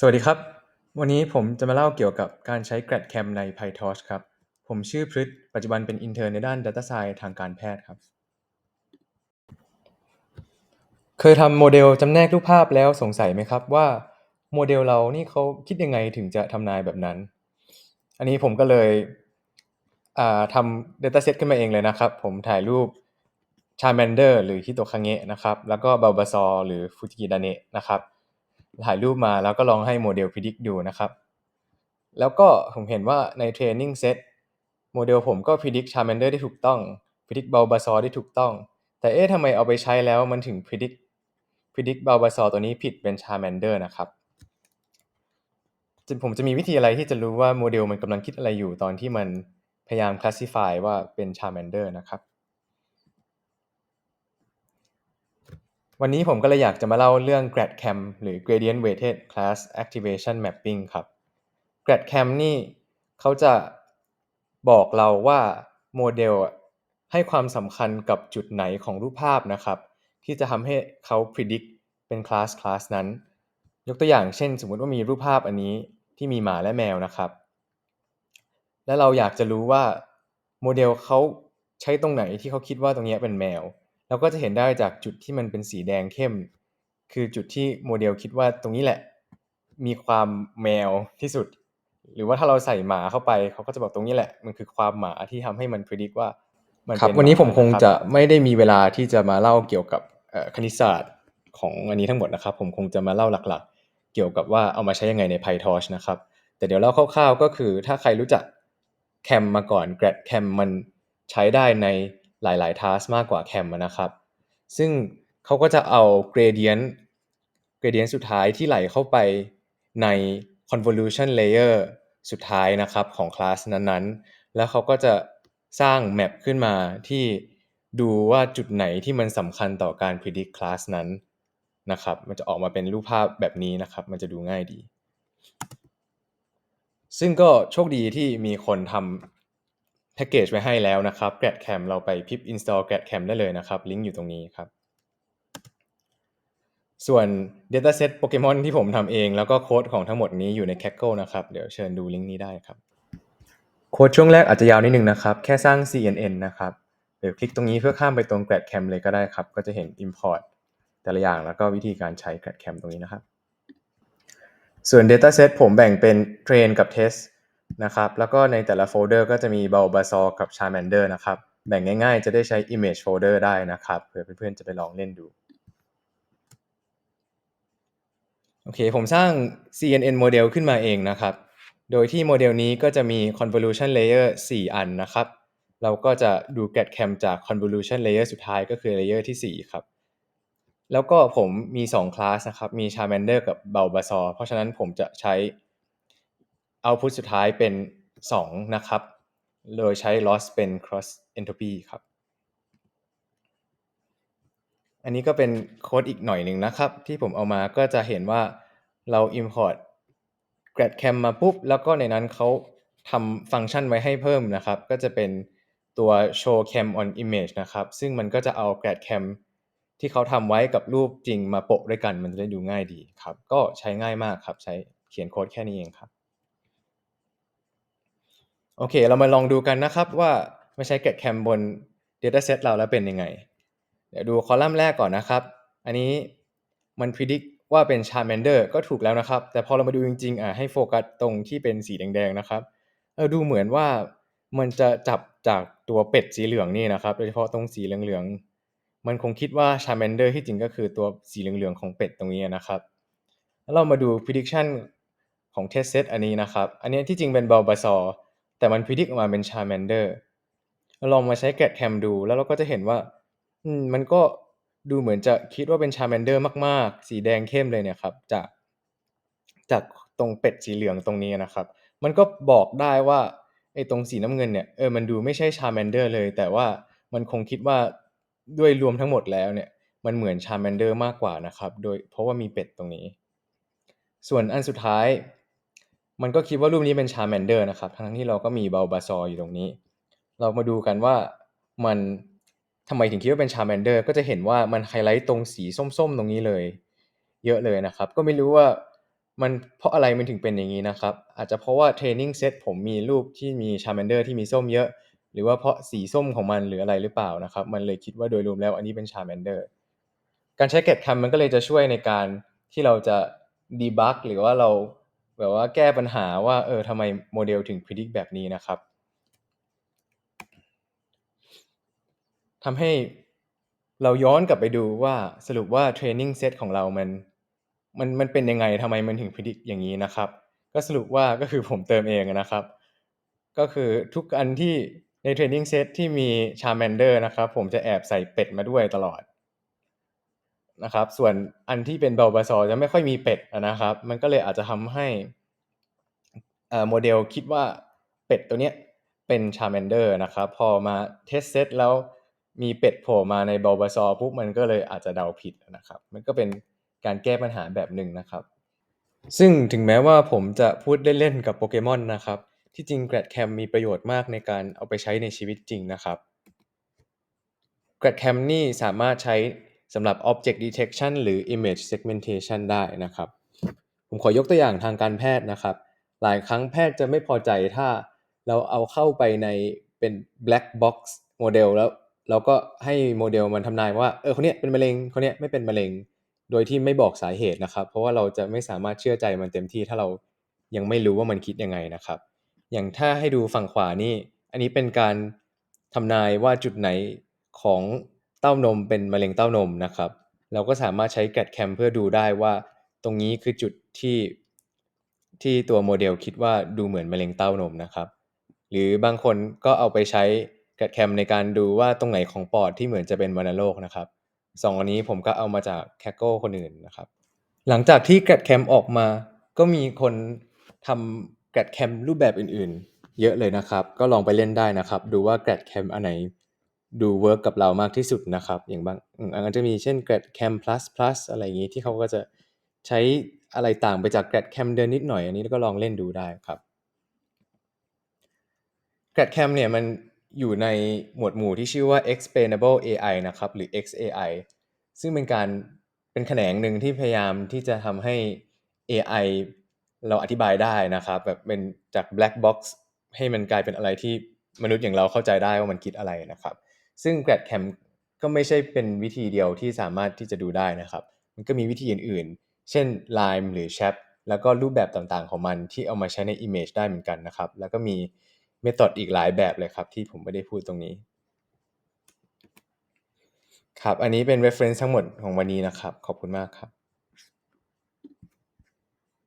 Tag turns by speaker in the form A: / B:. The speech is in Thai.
A: สวัสดีครับ วันนี้ผมจะมาเล่าเกี่ยวกับการใช้ GradCam ใน PyTorch ครับ ผมชื่อพฤษปัจจุบันเป็น intern ในด้าน Data Science ทางการแพทย์ครับ เคยทำโมเดลจำแนกรูปภาพแล้วสงสัยไหมครับว่าโมเดลเรานี่เขาคิดยังไงถึงจะทำนายแบบนั้น อันนี้ผมก็เลยอ่าทำ dataset ขึ้นมาเองเลยนะครับ ผมถ่ายรูป Charmander หรือฮิโตคังเงะนะครับ แล้วก็ Bulbasaur หรือ Fujikidae นะครับ ถ่ายรูปมาแล้วก็ลองให้โมเดล predict ดูนะครับ แล้วก็ผมเห็นว่าใน training set โมเดลผมก็ predict Charmander ได้ถูกต้อง predict b u l b a s a u ได้ถูกต้อง แต่เอ๊ะทำไมเอาไปใช้แล้วมันถึง predict predict b u l b a s a u ตัวนี้ผิดเป็น Charmander นะครับผมจะมีวิธีอะไรที่จะรู้ว่าโมเดลมันกำลังคิดอะไรอยู่ตอนที่มันพยายาม classify ว่าเป็น Charmander นะครับ วันนี้ผมก็เลยอยากจะมาเล่าเรื่อง GradCam หรือ Gradient Weighted Class Activation Mapping ครับ GradCam นี่เขาจะบอกเราว่าโมเดลให้ความสำคัญกับจุดไหนของรูปภาพนะครับ ที่จะทำให้เขา predict เป็นคลาสคลาสนั้น ยกตัวอย่างเช่น สมมุติว่ามีรูปภาพอันนี้ที่มีหมาและแมวนะครับ และเราอยากจะรู้ว่าโมเดลเขาใช้ตรงไหนที่เขาคิดว่าตรงนี้เป็นแมว เราก็จะเห็นได้จากจุดที่มันเป็นสีแดงเข้ม คือจุดที่โมเดลคิดว่าตรงนี้แหละ มีความแมวที่สุด หรือว่าถ้าเราใส่หมาเข้าไปเขาก็จะบอกตรงนี้แหละ มันคือความหมาที่ทำให้มันพิจิตรว่ามันเป็นวันนี้ผมคงจะไม่ได้มีเวลาที่จะมาเล่าเกี่ยวกับคณิตศาสตร์ของอันนี้ทั้งหมดนะครับ ผมคงจะมาเล่าหลักๆ เกี่ยวกับว่าเอามาใช้ยังไงใน PyTorch นะครับ แต่เดี๋ยวเล่าคร่าวๆก็คือถ้าใครรู้จัก Cam มาก่อน Grad Cam มันใช้ได้ใน หลายๆ task มากกว่า Cam นะครับ ซึ่งเขาก็จะเอา gradient gradient สุดท้ายที่ไหลเข้าไปใน convolution layer สุดท้ายนะครับของคลาสนั้นๆ แล้วเขาก็จะสร้างแมปขึ้นมาที่ดูว่าจุดไหนที่มันสำคัญต่อการ predict คลาสนั้นนะครับ มันจะออกมาเป็นรูปภาพแบบนี้นะครับ มันจะดูง่ายดี ซึ่งก็โชคดีที่มีคนทำ แพ็กเกจไว้ให้แล้วนะครับ GradCam เราไปพิมพ์ install GradCam ได้เลยนะครับ ลิงก์อยู่ตรงนี้ครับ ส่วน dataset โปเกมอนที่ผมทำเอง แล้วก็โค้ดของทั้งหมดนี้อยู่ใน Kaggle นะครับ เดี๋ยวเชิญดูลิงก์นี้ได้ครับ โค้ดช่วงแรกอาจจะยาวนิดนึงนะครับ แค่สร้าง CNN นะครับเดี๋ยวคลิกตรงนี้เพื่อข้ามไปตรง GradCam เลยก็ได้ครับ ก็จะเห็น import แต่ละอย่างแล้วก็วิธีการใช้ GradCam ตรงนี้นะครับ ส่วน dataset ผมแบ่งเป็น train กับ test นะครับ แล้วก็ในแต่ละโฟลเดอร์ก็จะมี Bulbasaur กับ Charmander นะครับ แบ่งง่ายๆ จะได้ใช้ image folder ได้นะครับ เผื่อเพื่อนๆ จะไปลองเล่นดู โอเค ผมสร้าง CNN โมเดลขึ้นมาเองนะครับ โดยที่โมเดลนี้ก็จะมี convolution layer 4 อันนะครับ เราก็จะดู GradCam จาก convolution layer สุดท้ายก็คือ layer ที่ 4 ครับแล้วก็ผมมี2คลาสนะครับ มี Charmander กับ Bulbasaur เพราะฉะนั้นผมจะใช้ output สุดท้ายเป็น 2 นะครับ โดยใช้ loss เป็น cross entropy ครับ อันนี้ก็เป็นโค้ดอีกหน่อยหนึ่งนะครับ ที่ผมเอามาก็จะเห็นว่าเรา import GradCam มาปุ๊บ แล้วก็ในนั้นเขาทำฟังก์ชันไว้ให้เพิ่มนะครับ ก็จะเป็นตัว show cam on image นะครับ ซึ่งมันก็จะเอา GradCam ที่เขาทำไว้กับรูปจริงมาโปะด้วยกันมันจะได้ดูง่ายดีครับ ก็ใช้ง่ายมากครับ ใช้เขียนโค้ดแค่นี้เองครับ โอเค เรามาลองดูกันนะครับว่าไมาใช้ GradCam บน dataset เราแล้วเป็นยังไง เดี๋ยวดูคอลัมน์แรกก่อนนะครับ อันนี้มัน predict ว่าเป็น Charmander ก็ถูกแล้วนะครับ แต่พอเรามาดูจริงๆอะให้โฟกัสตรงที่เป็นสีแดงๆนะครับเออดูเหมือนว่ามันจะจับจากตัวเป็ดสีเหลืองนี่นะครับ โดยเฉพาะตรงสีเหลืองๆ มันคงคิดว่า Charmander ที่จริงก็คือตัวสีเหลืองๆ ของเป็ดตรงนี้นะครับ แล้วเรามาดู prediction ของ test set อันนี้นะครับ อันนี้ที่จริงเป็น Bulbasaur แต่มัน predict ออกมาเป็น Charmander เราลองมาใช้ GradCam ดู แล้วเราก็จะเห็นว่าอืมันก็ดูเหมือนจะคิดว่าเป็น Charmander มาก ๆ สีแดงเข้มเลยเนี่ยครับจากจากตรงเป็ดสีเหลืองตรงนี้นะครับ มันก็บอกได้ว่าไอ้ตรงสีน้ำเงินเนี่ยเออมันดูไม่ใช่ Charmander เลย แต่ว่ามันคงคิดว่าด้วยรวมทั้งหมดแล้วเนี่ยมันเหมือน Charmander มากกว่านะครับ โดยเพราะว่ามีเป็ดตรงนี้ ส่วนอันสุดท้าย มันก็คิดว่ารูปนี้เป็น Charmander นะครับ ทั้งที่เราก็มี Bulbasaur อยู่ตรงนี้ เรามาดูกันว่ามันทำไมถึงคิดว่าเป็น Charmander ก็จะเห็นว่ามันไฮไลท์ตรงสีส้มๆ ตรงนี้เลย เยอะเลยนะครับ ก็ไม่รู้ว่ามันเพราะอะไรมันถึงเป็นอย่างงี้นะครับ อาจจะเพราะว่า training set ผมมีรูปที่มี Charmander ที่มีส้มเยอะ หรือว่าเพราะสีส้มของมันหรืออะไรหรือเปล่านะครับ มันเลยคิดว่าโดยรวมแล้วอันนี้เป็น Charmander การใช้ GradCam มันก็เลยจะช่วยในการที่เราจะ debug หรือว่าเรา แบบว่าแก้ปัญหาว่าเออทำไมโมเดลถึง predict แบบนี้นะครับทำให้เราย้อนกลับไปดูว่าสรุปว่า training set ของเรามันมันมันเป็นยังไงทำไมมันถึง predict อย่างงี้นะครับ ก็สรุปว่าก็คือผมเติมเองนะครับ ก็คือทุกอันที่ใน training set ที่มี Charmander นะครับ ผมจะแอบใส่เป็ดมาด้วยตลอด นะครับ ส่วนอันที่เป็น Bulbasaur จะไม่ค่อยมีเป็ดนะครับ มันก็เลยอาจจะทำให้โมเดลคิดว่าเป็ดตัวเนี้ยเป็น Charmander นะครับ พอมา test set แล้วมีเป็ดโผล่มาใน Bulbasaur ปุ๊บมันก็เลยอาจจะเดาผิดนะครับ มันก็เป็นการแก้ปัญหาแบบหนึ่งนะครับ ซึ่งถึงแม้ว่าผมจะพูดเล่นๆกับโปเกมอนนะครับ ที่จริง GradCam มีประโยชน์มากในการเอาไปใช้ในชีวิตจริงนะครับ GradCam นี่สามารถใช้ สำหรับ Object Detection หรือ Image Segmentation ได้นะครับ ผมขอยกตัวอย่างทางการแพทย์นะครับ หลายครั้งแพทย์จะไม่พอใจถ้าเราเอาเข้าไปในเป็น Black Box โมเดลแล้วเราก็ให้โมเดลมันทำนายว่าเออคนเนี้ยเป็นมะเร็งคนเนี้ยไม่เป็นมะเร็ง โดยที่ไม่บอกสาเหตุนะครับ เพราะว่าเราจะไม่สามารถเชื่อใจมันเต็มที่ถ้าเรายังไม่รู้ว่ามันคิดยังไงนะครับ อย่างถ้าให้ดูฝั่งขวานี่ อันนี้เป็นการทำนายว่าจุดไหนของ เต้านมเป็นมะเร็งเต้านมนะครับ เราก็สามารถใช้ GradCam เพื่อดูได้ว่า ตรงนี้คือจุดที่ที่ตัวโมเดลคิดว่าดูเหมือนมะเร็งเต้านมนะครับ หรือบางคนก็เอาไปใช้ GradCam ในการดูว่าตรงไหนของปอดที่เหมือนจะเป็นวัณโรคนะครับ2อันนี้ผมก็เอามาจาก Kaggle คนอื่นนะครับ หลังจากที่ GradCam ออกมา ก็มีคนทำ GradCam รูปแบบอื่น ๆ เยอะเลยนะครับ ก็ลองไปเล่นได้นะครับ ดูว่า GradCam อันไหน ดูเวิร์กกับเรามากที่สุดนะครับ อย่างบางอืมอาจะมีเช่น GradCam Plus Plus อะไรอย่างงี้ที่เขาก็จะใช้อะไรต่างไปจาก GradCam เดิมนิดหน่อย อันนี้ก็ลองเล่นดูได้ครับ GradCam เนี่ยมันอยู่ในหมวดหมู่ที่ชื่อว่า Explainable AI นะครับ หรือ XAI ซึ่งเป็นการเป็นแขนงหนึ่งที่พยายามที่จะทำให้ AI เราอธิบายได้นะครับ แบบเป็นจาก Black Box ให้มันกลายเป็นอะไรที่มนุษย์อย่างเราเข้าใจได้ว่ามันคิดอะไรนะครับ ซึ่ง GradCam ก็ไม่ใช่เป็นวิธีเดียวที่สามารถที่จะดูได้นะครับ มันก็มีวิธีอื่นๆ เช่น Lime หรือ Chat แล้วก็รูปแบบต่างๆของมันที่เอามาใช้ใน Image ได้เหมือนกันนะครับ แล้วก็มีเมธอดอีกหลายแบบเลยครับ ที่ผมไม่ได้พูดตรงนี้ ครับ อันนี้เป็น reference ทั้งหมดของวันนี้นะครับ ขอบคุณมากครับ